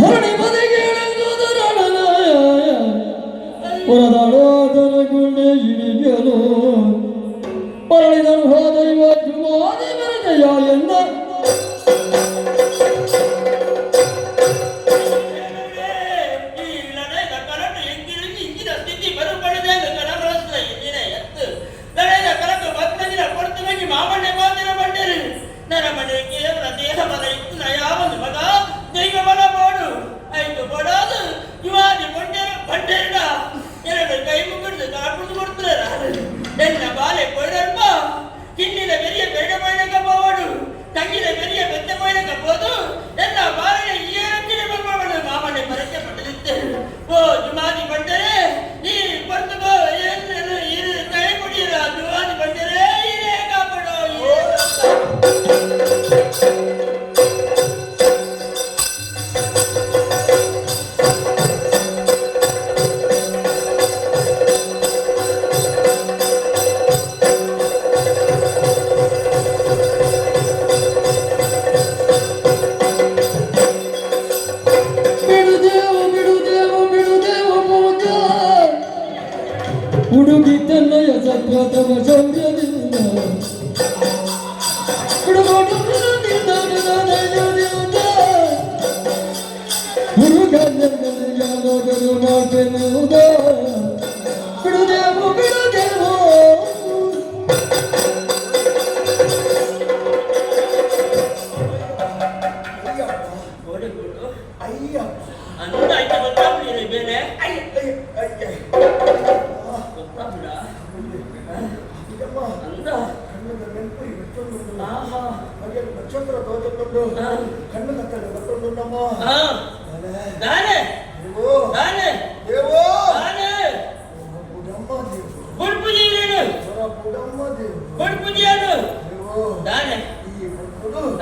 ಧರಣಿ ಬದಿಗೆ ಹೊರದಾಡೋದರ ಗುಂಡೆ ಹಿಡಿಯಲು. ಮರಳಿದನು ಹೋದೈವ ಜುಮಾದಿ ಮೆರೆದೆಯ ಎಂದ. பட்டேடா. என்னோட கை முக்கிறது நான் கொடுத்து கொடுத்துறாரு என்ன பாலை போயிடப்பா கிண்ணில பெரிய பெரிய மயனக்க போவாடு தங்கில பெரிய பெத்த மயனக்க போது என்ன பாலையை இயற்கை பெருமாவன மாமனை மறைக்கப்பட்டது ஓ ஜுமாதி பண்டரே நீ பொறுத்துக்கோ. இரு கை முடியறா ஜுமாதி பண்டரே இரே காப்படோ. ಹುಡುಗಿ ತನ್ನಯ ಸತ್ವತಮ ಶೌರ್ಯದಿಂದ ಬಿಡುಗೋಡು ಬಿಡುದಿಂದ ಧೈರ್ಯದಿಂದ ಹುಡುಗ ಯಾವಾಗಲೂ ಮಾತೆನ್ನುವುದ ಬಿಡುದೇವು ಬಿಡುದೇವು ಅಯ್ಯ ಅಂತ ಆಯ್ತು ಗೊತ್ತಾಗ್ಬಿಡಿ ಬೇರೆ ಅಯ್ಯ ಹಾಗೆ ನಕ್ಷತ್ರ ತೋಟಕೊಂಡು ಹಾ. ಕಣ್ಣು ಕತ್ತಲೆ ಬರ್ಕೊಂಡು ನಮ್ಮ ನಾನೇ. ದೇವೋ. ನಾನೇ. ದೇವೋ. ನಾನೇ. ಬುಡಮ್ಮ ದೇವು. ಹೊರ ಬುಡಮ್ಮ ದೇವು. ಗುಡ್ಪುಜಿಯನ್ನು ದೇವೋ. ನಾನೇ. ಈ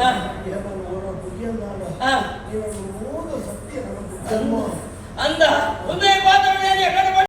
ಹಾ. ಏನನ್ನು ಹೊರ ಬುದಿಯನ್ನಾಡ ಹಾ. ನೀನನ್ನು ಮೂರು ಸತ್ಯ ಬುಡಮ್ಮ ಅಂದ ಮುಂದೆ ಪಾತ್ರ